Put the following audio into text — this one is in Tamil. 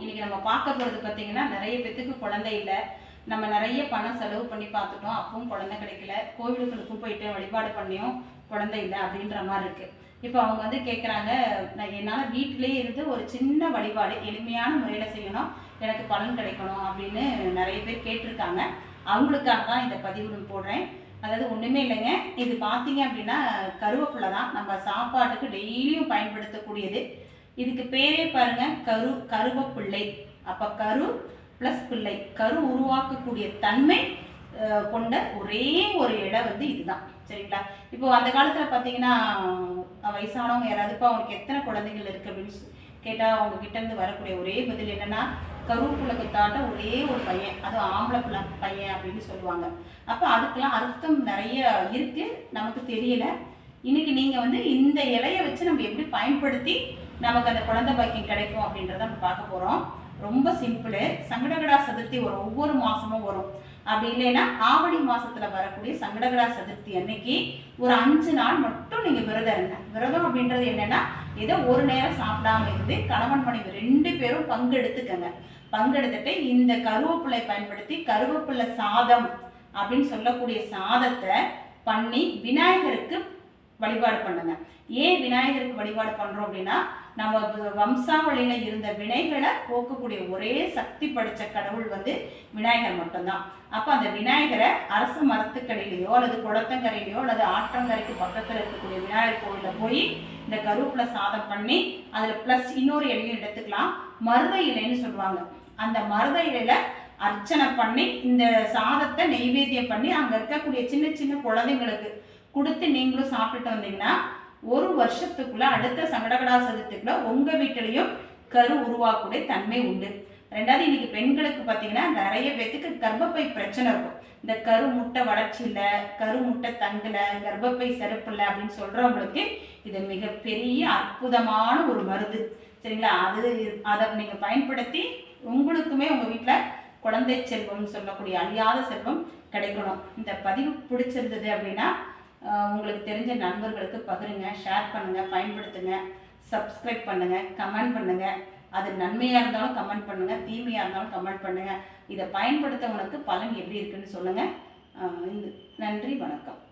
இன்னைக்கு நம்ம பார்க்க போகிறது பார்த்தீங்கன்னா நிறைய பேத்துக்கு குழந்தை இல்லை. நம்ம நிறைய பணம் செலவு பண்ணி பார்த்துட்டோம். அப்பவும் குழந்தை கிடைக்கல. கோவிலுகளுக்கும் போயிட்டு வழிபாடு பண்ணியும் குழந்தை இல்லை அப்படின்ற மாதிரி இருக்கு. இப்போ அவங்க வந்து கேட்குறாங்க நான் என்னால் வீட்டிலேயே இருந்து ஒரு சின்ன வழிபாடு எளிமையான முறையில் செய்யணும். எனக்கு பலன் கிடைக்கணும் அப்படின்னு நிறைய பேர் கேட்டிருக்காங்க. அவங்களுக்காக தான் இந்த பதிவு போடுறேன். அதாவது ஒன்றுமே இல்லைங்க. இது பார்த்தீங்க அப்படின்னா கருவேப்பிலை தான். நம்ம சாப்பாட்டுக்கு டெய்லியும் பயன்படுத்தக்கூடியது. இதுக்கு பேரே பாருங்க கரு கருவப்பிள்ளை. அப்போ கரு ப்ளஸ் பிள்ளை. கரு உருவாக்கக்கூடிய தன்மை கொண்ட ஒரே ஒரு இடம் வந்து இதுதான். சரிங்களா? இப்போ அந்த காலத்தில் பார்த்தீங்கன்னா வயசானவங்க யாராவது இப்போ அவங்களுக்கு எத்தனை குழந்தைகள் இருக்குது அப்படின்னு சொ- கேட்டா அவங்க கிட்ட இருந்து வரக்கூடிய ஒரே பதில் என்னன்னா கருவேப்பிலைக்கு தாட்ட ஒரே ஒரு பையன். அதுவும் ஆம்பளை பிள்ளை பையன் அப்படின்னு சொல்லுவாங்க. அப்போ அதுக்கெல்லாம் அர்த்தம் நிறைய இருக்கு. நமக்கு தெரியல. இன்னைக்கு நீங்க வந்து இந்த இலைய வச்சு நம்ம எப்படி பயன்படுத்தி நமக்கு அந்த குழந்தை பாக்கியம் கிடைக்கும் அப்படின்றத நம்ம பார்க்க போகிறோம் ரொம்ப சிம்பிள். சங்கடகடா சதுர்த்தி ஒரு ஒவ்வொரு மாதமும் வரும். அப்படி இல்லைன்னா ஆவணி மாசத்துல வரக்கூடிய சங்கடகடா சதுர்த்தி அன்னைக்கு ஒரு அஞ்சு நாள் மட்டும் நீங்க விரதம் இருங்க. விரதம் அப்படின்றது என்னன்னா ஏதோ ஒரு நேரம் சாப்பிடாம இருந்து கணவன் மனைவி ரெண்டு பேரும் பங்கெடுத்துக்கங்க. பங்கெடுத்துட்டு இந்த கருவேப்பிலை பயன்படுத்தி கருவேப்பிலை சாதம் அப்படின்னு சொல்லக்கூடிய சாதத்தை பண்ணி விநாயகருக்கு வழிபாடு பண்ணுங்க. ஏன் விநாயகருக்கு வழிபாடு பண்றோம் அப்படின்னா நம்ம வம்சாவளியில இருந்த வினைகளை போக்கக்கூடிய ஒரே சக்தி படிச்ச கடவுள் வந்து விநாயகர் மட்டும்தான். அப்ப அந்த விநாயகரை அரச மரத்துக்கடையிலையோ அல்லது குளத்தங்கரையிலையோ அல்லது ஆற்றங்கரைக்கு பக்கத்துல இருக்கக்கூடிய விநாயகர் கோவில போய் இந்த கருவேப்பிலை சாதம் பண்ணி அதுல பிளஸ் இன்னொரு இலையும் எடுத்துக்கலாம். மருத இலைன்னு சொல்லுவாங்க. அந்த மருத இலையில அர்ச்சனை பண்ணி இந்த சாதத்தை நெய்வேத்தியம் பண்ணி அங்க இருக்கக்கூடிய சின்ன சின்ன குழந்தைங்களுக்கு கொடுத்து நீங்களும் சாப்பிட்டுட்டு வந்தீங்கன்னா ஒரு வருஷத்துக்குள்ள அடுத்த சங்கடகடா சதுர்த்திக்குள்ள உங்க வீட்டிலையும் கரு உருவாக்கக்கூடிய தன்மை உண்டு. ரெண்டாவது இன்னைக்கு பெண்களுக்கு பார்த்தீங்கன்னா நிறைய பேத்துக்கு கர்ப்பப்பை பிரச்சனை இருக்கும். இந்த கரு முட்டை வளர்ச்சி இல்லை கரு முட்டை தங்கல கர்ப்பப்பை செருப்பில்ல அப்படின்னு சொல்றவங்களுக்கு இது மிகப்பெரிய அற்புதமான ஒரு மருந்து. சரிங்களா? அது அதை நீங்கள் பயன்படுத்தி உங்களுக்குமே உங்கள் வீட்டில் குழந்தை செல்வம்னு சொல்லக்கூடிய அழியாத செல்வம் கிடைக்கணும். இந்த பதிவு பிடிச்சிருந்தது அப்படின்னா உங்களுக்கு தெரிஞ்ச நண்பர்களுக்கு பகிருங்க ஷேர் பண்ணுங்க பயன்படுத்துங்க சப்ஸ்கிரைப் பண்ணுங்க கமெண்ட் பண்ணுங்க. அது நன்மையாக இருந்தாலும் கமெண்ட் பண்ணுங்க தீமையாக இருந்தாலும் கமெண்ட் பண்ணுங்க. இதை பயன்படுத்தவங்களுக்கு பலன் எப்படி இருக்குன்னு சொல்லுங்க. இந்த- நன்றி வணக்கம்.